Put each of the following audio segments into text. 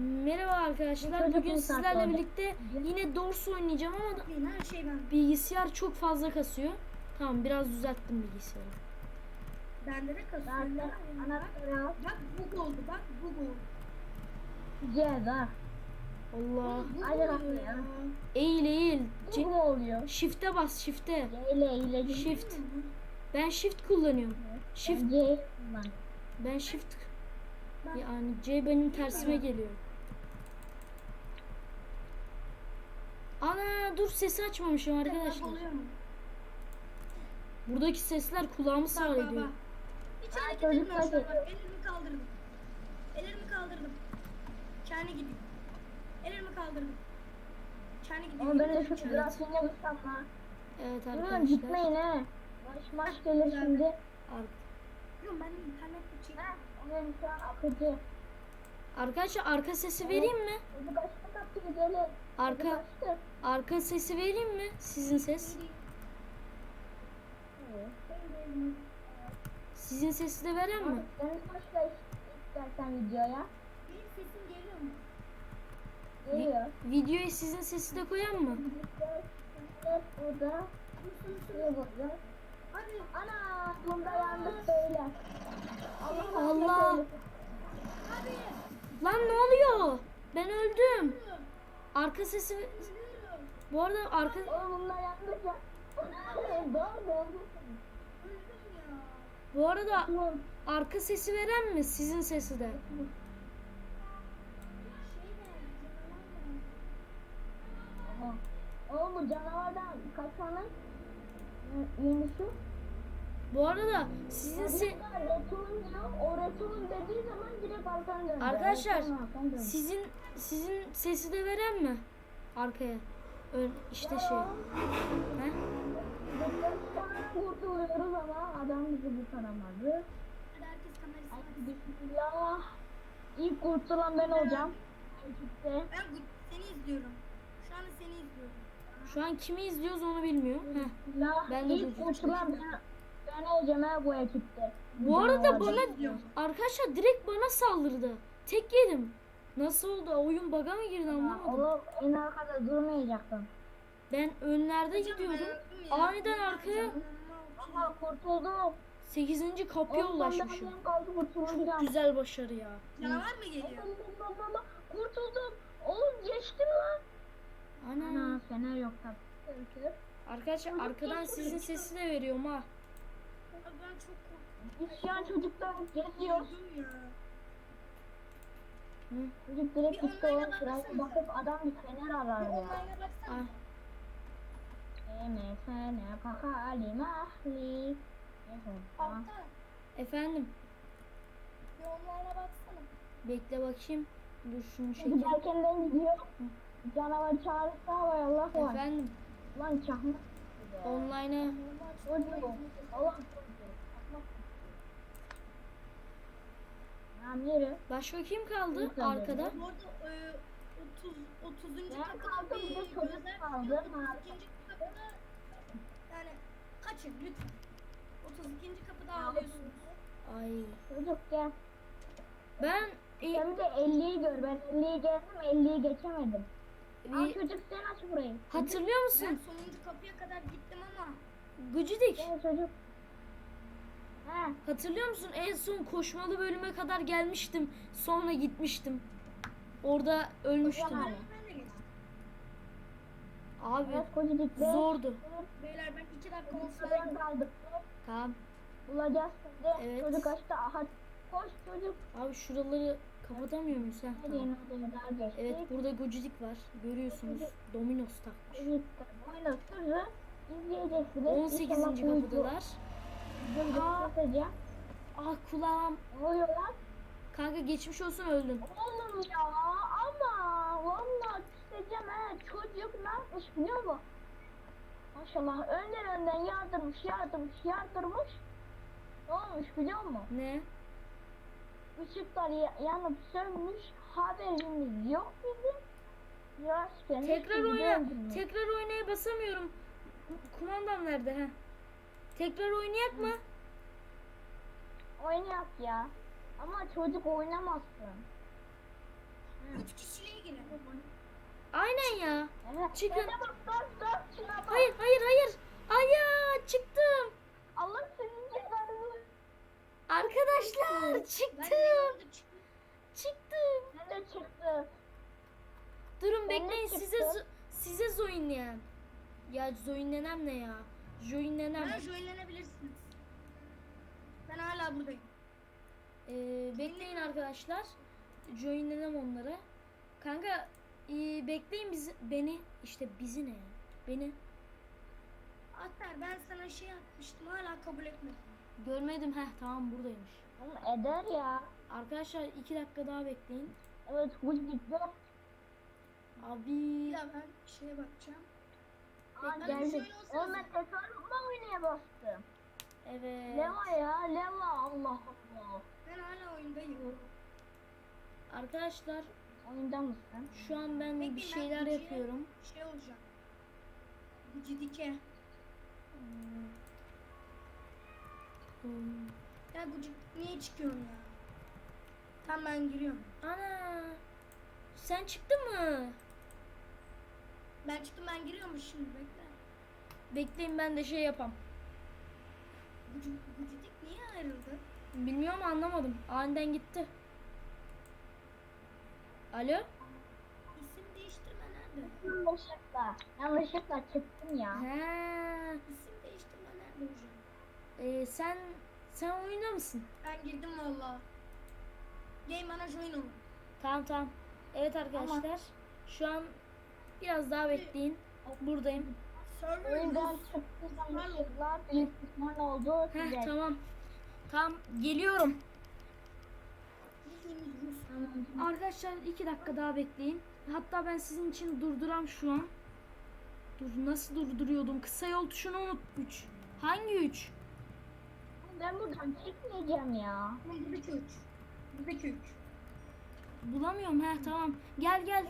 Merhaba arkadaşlar. Bugün sizlerle birlikte yine Dors oynayacağım ama her şey ben. bilgisayar çok fazla kasıyor. Tamam biraz düzelttim bilgisayarı. Bende de kasıyor. Anahtarı. Bak bug oldu bak bug oldu. Ceza. Allah. Hadi ya. Eğil eğil. Bu mu oluyor? shift'e bas shift'e. C ile ile Shift. Ben shift kullanıyorum. Shift. Ben. Ben shift. Yani C benim tersime geliyor. Ana dur sesi açmamışım arkadaşlar. Buradaki sesler kulağımı sağır ediyor. Hiç hareket çocuk etmiyor şu an hadi. bak. Ellerimi kaldırdım. Ellerimi kaldırdım. Kendi gidiyor. Ellerimi kaldırdım. Kendi gidiyor. Ama ben de şu grafiğine baksam lan. Evet arkadaşlar. gitmeyin he. Maç maç gelir şimdi. Yok ben internette çektim. Ha, onun şu an akıcı. Arkadaşlar arka sesi vereyim mi? Bizi başka kapıyı gelir. Arka arka sesi vereyim mi? Sizin ses. Sizin sesi de veren mi? İstersen videoya. Benim sesim sizin sesi de koyan mı? Allah. Lan ne oluyor? Ben öldüm. Arka sesi bu arada arka bu arada arka sesi veren mi? Sizin sesi de. Oğlum bu canavardan kaçanın yenisi. Bu arada sizin se. Arkadaşlar, sizin sizin sesi de veren mi? Arkaya. Ön işte şey. He? Kurtuluyoruz ama adam bizi bu taramadı. Hadi herkes kamerasını Ay açsın. bismillah. İlk kurtulan ben olacağım. Ekipte. Ben seni izliyorum. Şu anda seni izliyorum. Şu an kimi izliyoruz onu bilmiyor. Heh. Ben de İlk kurtulan ben, ben olacağım ha bu ekipte. Bu arada canavarda. bana arkadaşlar direkt bana saldırdı. Tek yedim. Nasıl oldu? Oyun bug'a mı girdi anlamadım. Oğlum en arkada durmayacaktım. Ben önlerde Hocam, gidiyordum. ben. Aniden arkaya Ama kurtuldum. 8. kapıya Oğlum ulaşmışım. kaldı kurtulacağım. Güzel başarı ya. Canavar mı geliyor? Kurtuldum. Oğlum geçtim lan. Ana. Ana fener yok tabii. Arkadaşlar arkadan sizin sesi de veriyorum ha. Abi ben çok korktum. Biz şu an çocuklar. Hı. Çocuk direkt sıraya baksanıza. bakıp adam bir fener arar ya. online'a baksana. Ah. Eme fener kaka ali mahli. Altta. Efendim. Bir online'a baksana. Bekle bakayım. Dur şunu çekeyim. Giderken ben gidiyor. Canavar çağırırsa var Allah var. Efendim. Lan çahmak. Online'a. Allah Tamam yürü. başka kim kaldı Yok, arkada? Bu arada e, 30 30. Ben kapıda kaldım, bir de bir çocuk gözler kaldı. Ha. 32. kapıda yani kaçın lütfen. 32. kapıda ağlıyorsunuz. Ay. Çocuk gel. Ben e, Sen bir de 50'yi gör. Ben 50'yi gezdim 50'yi geçemedim. E, çocuk sen aç burayı. hatırlıyor Ben musun? sonuncu kapıya kadar gittim ama Gıcıdik. Gel çocuk. Hatırlıyor musun? En son koşmalı bölüme kadar gelmiştim. Sonra gitmiştim. Orada ölmüştüm. Geçtim. Abi zordu. Beyler ben 2 dakika olsaydım. kaldık. Tamam. Bulacağız şimdi. Evet. Çocuk açtı. Aha. Koş çocuk. Abi şuraları kapatamıyor muyuz? Heh, Hadi tamam. Evet burada gıcıdik var. Görüyorsunuz. Dominos takmış. İzleyeceksiniz. 18. İnşallah bu video- kapıdalar. Göstereceğim. Ah kulağım. Ne oluyor lan? Kanka geçmiş olsun öldüm. Oğlum ya ama vallahi küseceğim he çocuk ne yapmış biliyor musun? Maşallah önden önden yardırmış yardırmış yardırmış. Ne olmuş biliyor musun? Ne? Işıklar ya- yanıp sönmüş haberimiz yok bizim. Rastgele Tekrar oyna. Tekrar oynaya basamıyorum. Kumandam nerede ha? Tekrar oynayak mı? Oynayak ya. Ama çocuk oynamazsın. Üç kişiliğe girer. Aynen ya. Evet. Çıkın. Şuna bak dört dört şuna bak. Hayır hayır hayır. Aya çıktım. Allah senin cezanı. Arkadaşlar Ben çıktım. çıktım. Çıktım. Ne de çıktı? Durun Ben bekleyin size çıktım. size zoinleyen. Ya zoinlenem ne ya? Zoinlenem. Ben joinlenebilirsiniz. Ben hala buradayım. Ee, bekleyin arkadaşlar. Joinlenem onlara. Kanka ee, bekleyin bizi beni işte bizi ne? Beni Atar ben sana şey atmıştım hala kabul etmedin. görmedim. Heh tamam buradaymış. Oğlum eder ya. Arkadaşlar iki dakika daha bekleyin. Evet bu gitti. Abi Ya ben şeye bakacağım. Hadi geldi. Oğlum ben oynaya bastım. evet. Leva ya leva Allah Allah. Ben hala oyundayım. Arkadaşlar Oyunda mısın? şu an ben Bekleyin, bir ben şeyler Gucci'ye yapıyorum. Şey olacak. Gucidike. Hmm. Ya Gucci niye çıkıyorsun ya? Tamam ben giriyorum. Ana sen çıktın mı? Ben çıktım ben giriyormuş şimdi bekle. Bekleyin ben de şey yapam. Guci, Gucidik niye ayrıldı? Bilmiyorum anlamadım. Aniden gitti. Alo? İsim değiştirme nerede? Yanlışlıkla. Yanlışlıkla çıktım ya. He. İsim değiştirme nerede hocam? Ee, sen sen oyunda mısın? Ben girdim valla. Game bana join olun. Tamam tamam. Evet arkadaşlar. Şu an biraz daha bekleyin. Buradayım. Server Oyundan Rus. çıktı yanlışlıkla. Büyük pişman oldu. Heh tamam. Tamam geliyorum. Arkadaşlar iki dakika daha bekleyin. Hatta ben sizin için durduram şu an. Dur nasıl durduruyordum? Kısa yol tuşunu unut. 3. Hangi 3? Ben buradan çıkmayacağım ya. Buradaki üç. Buradaki üç. Bulamıyorum. He tamam. Gel gel.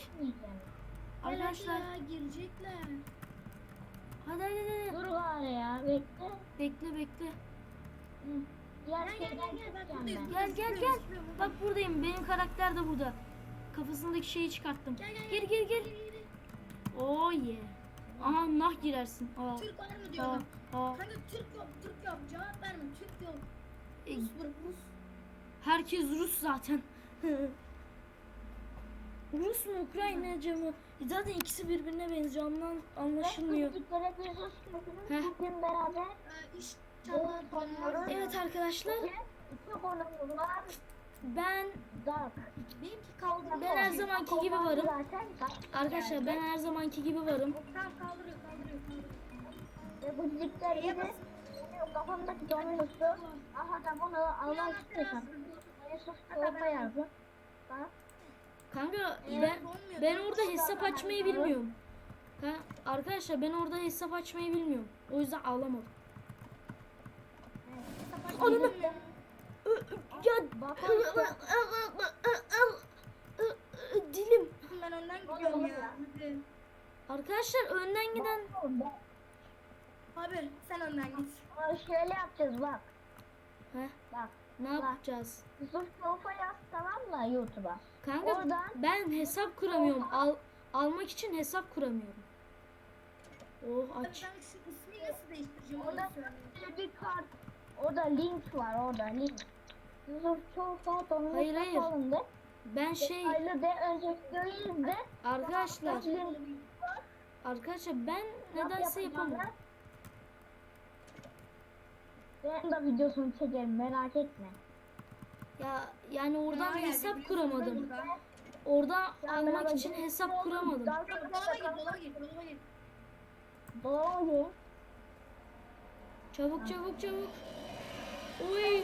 Çıkmayacağım. Arkadaşlar. Gel ya, girecekler. Hadi hadi hadi. Dur gari ya bekle. Bekle bekle. Hı. Diğer Gel gel şeyden gel gel ben. Gel gel gel. Bak buradayım. Benim karakter de burada. Kafasındaki şeyi çıkarttım. Gel gel gel. gir gir. Oh yeah. Aha nah girersin. Aa. Türk var mı diyor Aa. adam. Aa. Kanka Türk yok, Türk yok. Cevap verme, Türk yok. E, Rus bırak, Rus. Herkes Rus zaten. Rus mu Ukraynaca mı? Zaten ikisi birbirine benziyor anlan anlaşılmıyor. Heh. Bugün beraber Ee. Evet arkadaşlar ben Dark. Benimki kaldı. Ben her zamanki gibi varım. Arkadaşlar ben her zamanki gibi varım. Tamam kaldırıyor, kaldırıyor, kaldırıyor. Ve bu dikler gibi benim kafamdaki dominusu. Aha da bunu Allah istiyorsan. Yusuf Çorba yazdı. Bak. Kanka ben ben orada hesap açmayı bilmiyorum. Ha, arkadaşlar ben orada hesap açmayı bilmiyorum. O yüzden ağlamadım. Ö- Ya dilim. Ben önden gidiyorum ya. Arkadaşlar önden giden Abi sen önden git. Şöyle yapacağız bak. Heh, Bak. Ne yapacağız? Yusuf Çorba yaz tamam mı YouTube'a? Kanka Oradan- ben hesap kuramıyorum. Al almak için hesap kuramıyorum. Oh aç. ben şu ismi nasıl değiştireceğim Orada bir kart. Orada link var orada link. Çorba dominus Hayır, hayır. de. Ben şey Detaylı de önceki izle. arkadaşlar Link arkadaşlar ben nedense yap- yapamam. Ben de videosunu çekerim merak etme. Ya yani oradan geldi, hesap biliyorsun kuramadım. Orada Ya almak için hesap kuramadım. Daha Dolaba gir, dolaba gir, dolaba gir. Dolaba gir. Çabuk çabuk çabuk. Oy.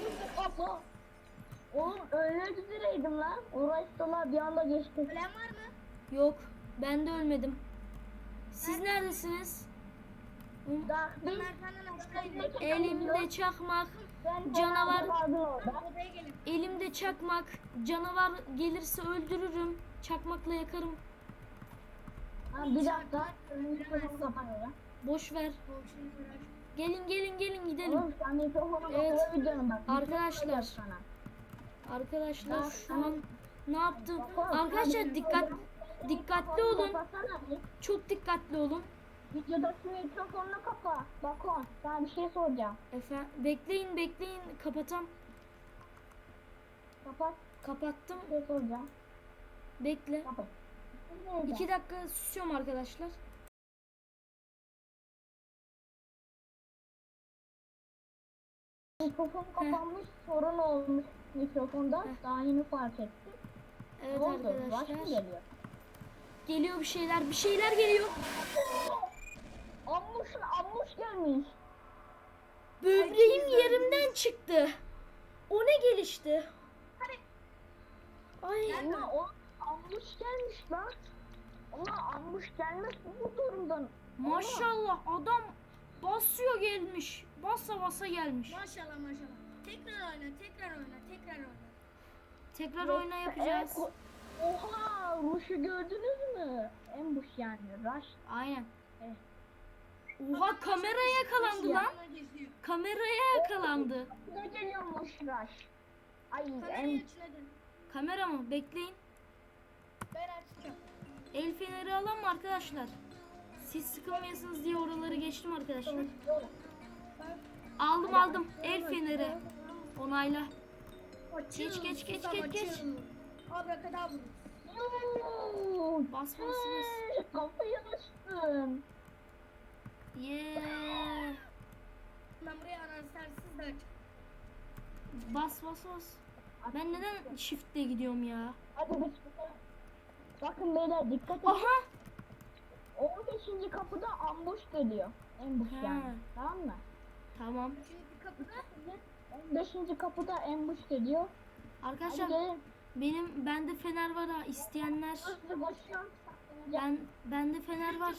Oğlum ölmek üzereydim lan. Uğraştılar bir anda geçti. Ölen var mı? Yok ben de ölmedim. Siz neredesiniz? Hı? Daha Ben bir merdivenden aşağıydım. Elimde çakmak, canavar- elimde çakmak. Canavar gelirse öldürürüm. Çakmakla yakarım. Bir dakika. Boş ver. Gelin gelin gelin gidelim. Evet. Arkadaşlar. Arkadaşlar şu an Ne yaptım? Arkadaşlar dikkat dikkatli olun. Çok dikkatli olun. Videoda şu mikrofonunu kapa. Bakın sana bir şey soracağım. Efendim bekleyin bekleyin kapatam. Kapat. Kapattım. Bir şey soracağım. Bekle. Kapat. İki dakika susuyorum arkadaşlar. Mikrofon kapanmış sorun olmuş mikrofonda. Heh. Daha yeni fark ettim. Evet oldu? Arkadaşlar. geliyor? Geliyor bir şeyler. Bir şeyler geliyor. Ammuş ammuş gelmiş. Böbreğim yerimden çıktı. O ne gelişti? Ay. Ama o ammuş gelmiş lan. Ama ammuş gelmez bu durumdan. Maşallah adam basıyor gelmiş. Basa basa gelmiş. Maşallah maşallah. Tekrar oyna, tekrar oyna, tekrar oyna. Tekrar oyna yapacağız. O- Oha Rush'u gördünüz mü? Ambush yani Rush. Aynen. Evet. Oha kameraya yakalandı lan. Kameraya yakalandı. Ne geliyormuş Rush? Ay hadi. Kamera mı? Bekleyin. Ben açacağım. El feneri alalım mı arkadaşlar? Siz sıkılmayasınız diye oraları geçtim arkadaşlar. Aldım aldım. El feneri. Onayla. Geç, geç, geç, geç, geç. Abrakadabra. Bas bas bas. Kafayı açtım. Yeah. Ben buraya anahtarsız da. Bas bas bas. Ben neden shift'le gidiyorum ya? Hadi biz bakalım. Bakın beyler dikkat edin. Aha. 15. kapıda ambush geliyor. Ambush He. yani. Tamam mı? Tamam. Çünkü kapıda 15. kapıda ambush geliyor. Arkadaşlar benim bende fener var ha isteyenler. Hızlı koşuyorum. Ben bende fener var.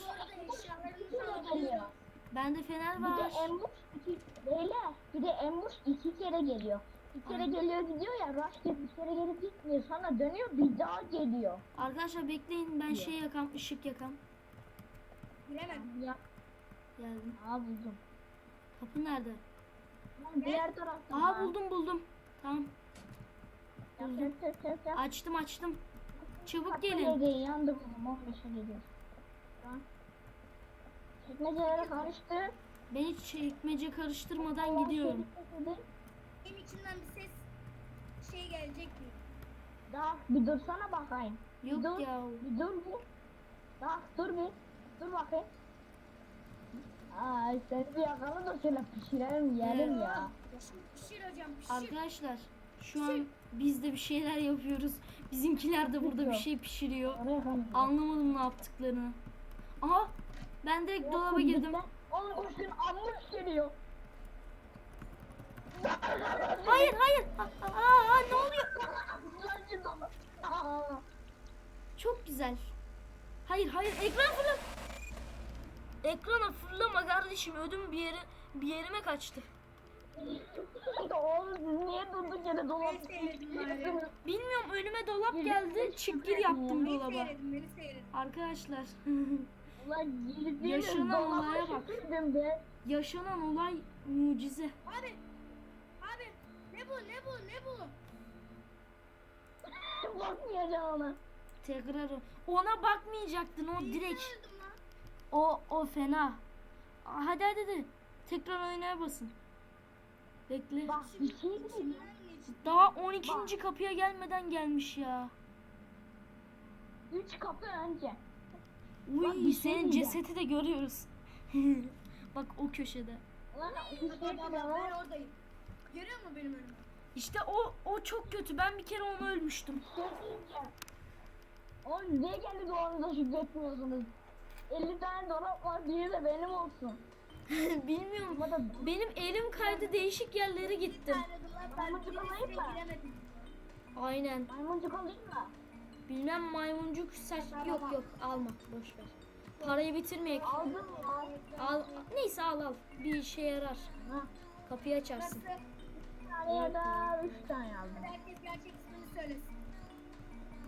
Bir alın. Bende fener Bir var. de ambush iki, beyler bir de ambush iki kere geliyor. Bir kere Aynen. geliyor gidiyor ya rush diye bir kere gelip gitmiyor. Sana dönüyor bir daha geliyor. Arkadaşlar bekleyin ben şey yakam, ışık yakam. Giremem. Ya Geldim. aa buldum. Kapı nerede? Lan diğer tarafta. Aha buldum buldum. Tamam. Yap. Açtım açtım. Çabuk Hatta gelin. Gelin yandı buldum 15'e gidiyor. Tamam. Çekmecelere karıştı. Ben hiç çekmece karıştırmadan gidiyorum. Benim içinden bir ses şey gelecek mi? Daha bir dursana bakayım. Bir Yok dur, ya. Bir dur bir. Daha dur bir. Dur bakayım. Ay sen bir yakala da şöyle pişirelim yiyelim ya. Pişir hocam pişir. Arkadaşlar şu an biz de bir şeyler yapıyoruz. Bizimkiler de burada bir şey pişiriyor. Anlamadım ne yaptıklarını. Aha ben direkt dolaba girdim. Oğlum koşun ammış geliyor. Hayır hayır. Aa, aa, ne oluyor? Çok güzel. Hayır hayır ekran fırla. Ekrana fırlama kardeşim ödüm bir yere bir yerime kaçtı. Oğlum siz niye durduk yere dolap Beni seyredin bari. Bilmiyorum önüme dolap geldi. Çıkgir yaptım Beni dolaba. seyredin beni seyredin. Arkadaşlar Ulan girdiğiniz Yaşanan dolaba olaya bak. şükürdüm be. yaşanan olay mucize. Abi. Abi. Ne bu ne bu ne bu? Bakmayacağım ona. Tekrar o- ona bakmayacaktın o direkt. lan. O o fena. Hadi hadi hadi. Tekrar oynaya basın. Bekle. Bak bir şey geçti. Daha 12. kapıya gelmeden gelmiş ya. Üç kapı önce. Uy Bak, bir şey senin cesedi de görüyoruz. Bak o köşede. Şey diyeceğim. ben oradayım. Görüyor musun benim önümü? İşte o o çok kötü. Ben bir kere onu ölmüştüm. Şey. Oğlum niye kendi doğanıza şükretmiyorsunuz? 50 tane dolap var biri de benim olsun. Bilmiyorum. Benim elim kaydı değişik yerlere gittim. Ben Maymuncuk alayım mı? Aynen. maymuncuk alayım mı? Bilmem maymuncuk saç yok yok alma boş ver. Parayı bitirmeyek. Aldım ya. Al neyse al al. Bir işe yarar. Ha. Kapıyı açarsın. Nasıl? Bir tane ya da üç tane aldım. Herkes gerçek ismini söylesin.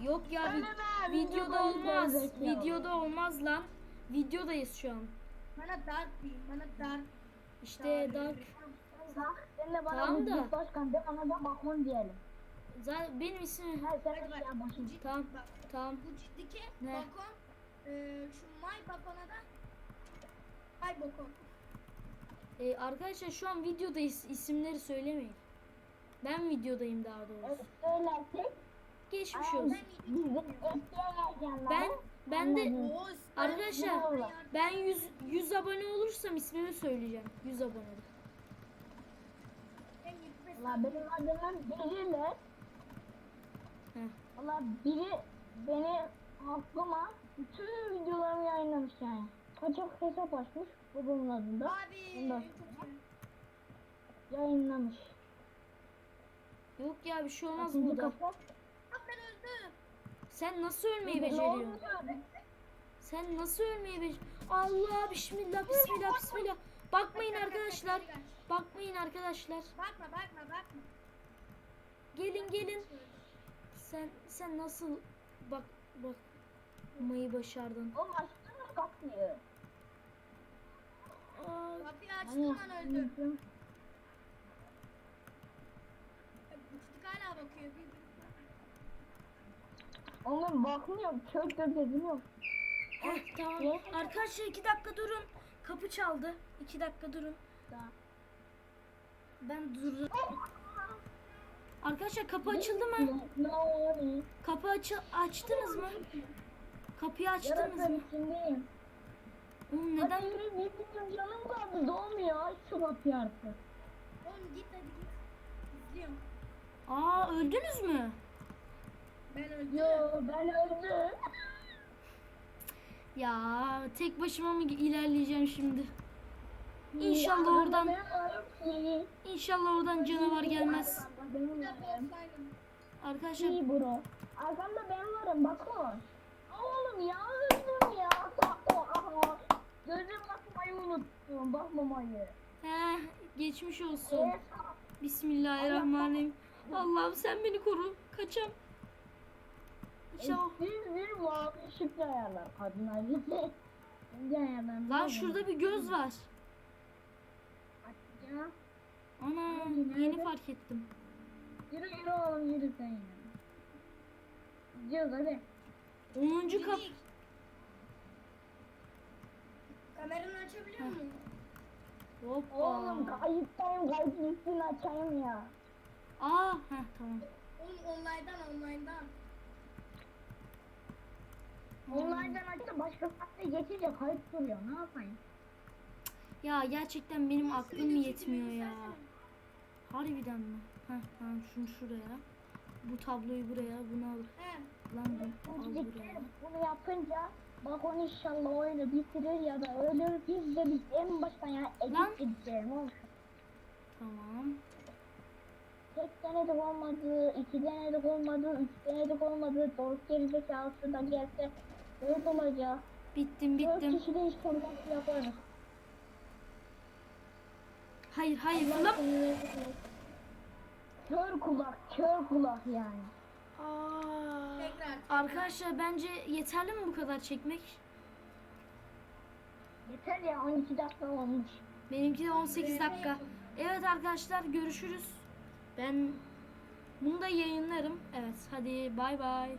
Yok ya vi- Öyle be, videoda olmaz. Videoda olmaz lan. Videodayız şu an. Bana dark deyin. Bana dark. İşte dark. Bak sen de bana Tamam da. başkan de bana da bakmon diyelim. Zaten benim ismim. Her sen Hadi bak. ya başım. Tamam. Bak, Tamam. bu ciddiki Ne? bakon. E, şu may bakona da ay bakon. Ee, arkadaşlar şu an videodayız. İsimleri söylemeyin. Ben videodayım daha doğrusu. Evet söylersek. Geçmiş Ay, olsun. Ekleyen Ben ben de Arkadaşlar, ben 100 100 abone olursam ismimi söyleyeceğim. 100 abone. En 25 Valla benim adımım bilirler. Heh. Valla biri beni aklıma bütün videolarımı yayınlamış yani. Kaçak hesap açmış babamın adında. Abi iyi. Yayınlamış. Yok ya bir şey olmaz Kaçıncı burada. kafa? Sen nasıl ölmeyi beceriyorsun? Sen nasıl ölmeyi beceriyorsun? Allah bismillah bismillah bismillah. Bakmayın arkadaşlar. Bakmayın arkadaşlar. Bakma bakma bakma. Gelin gelin. Sen sen nasıl bak bak mayı başardın. O açtı kapıyı. Kapıyı açtım ben öldüm. Bu çocuk hala bakıyor. Bir. Oğlum bakmıyorum. Kör kör geziniyorum. heh, tamam. Arkadaşlar iki dakika durun. Kapı çaldı. İki dakika durun. Ben dur. Arkadaşlar kapı açıldı mı? Kapı açı açtınız mı? Kapıyı açtınız mı? içindeyim. Oğlum Neden? Hadi yürü bizim canım kaldı. Doğmuyor. Aç şu kapıyı artık. Oğlum git hadi git. İzliyorum. Aa öldünüz mü? Ben öldüm. Yo ben öldüm. Ya tek başıma mı ilerleyeceğim şimdi? İnşallah Ya, oradan ben inşallah oradan canavar gelmez. Ben varım. olsaydım. Arkadaşlar İyi bro. Arkamda ben varım bak o. Oğlum ya öldüm ya. Gözüm bakmayı unuttum. Bakmamayı. he, geçmiş olsun. Bismillahirrahmanirrahim. Allah'ım sen beni koru. Kaçam. İnşallah. Bir bir mavi ışıklı ayarlar kadınlar. Ayarlar? Lan şurada bir göz var. Ya. Ana yeni fark ettim. Yürü yürü oğlum yürü sen ya. Gidiyoruz hadi. 10. kap. Minik. Kameranı açabiliyor musun? Hoppa. Oğlum kayıttayım kayıt üstünü açayım ya. Aa, heh, tamam. Oğlum online'dan online'dan. Onlardan açtı başka saatte geçince kayıt duruyor ne yapayım? Ya gerçekten benim aklım yetmiyor ya. Harbiden mi? Heh, tamam şunu şuraya. Bu tabloyu buraya, bunu al. Lan bu al buraya. Bunu yapınca bak onu inşallah oyunu bitirir ya da ölür biz de biz en baştan ya Lan. edit edeceğim oğlum. Tamam. Tek denedik olmadı, iki denedik olmadı, üç denedik olmadı, dört gerizekalısı da gelse dört olacak. Bittim Dört bittim. kişi de inşallah yaparız. Hayır hayır Allah. Kör kulak, kör kulak yani. Aa, Tekrar. Arkadaşlar bence yeterli mi bu kadar çekmek? Yeter ya 12 dakika olmuş. Benimki de 18 dakika. Evet arkadaşlar görüşürüz. Ben bunu da yayınlarım. Evet hadi bay bay.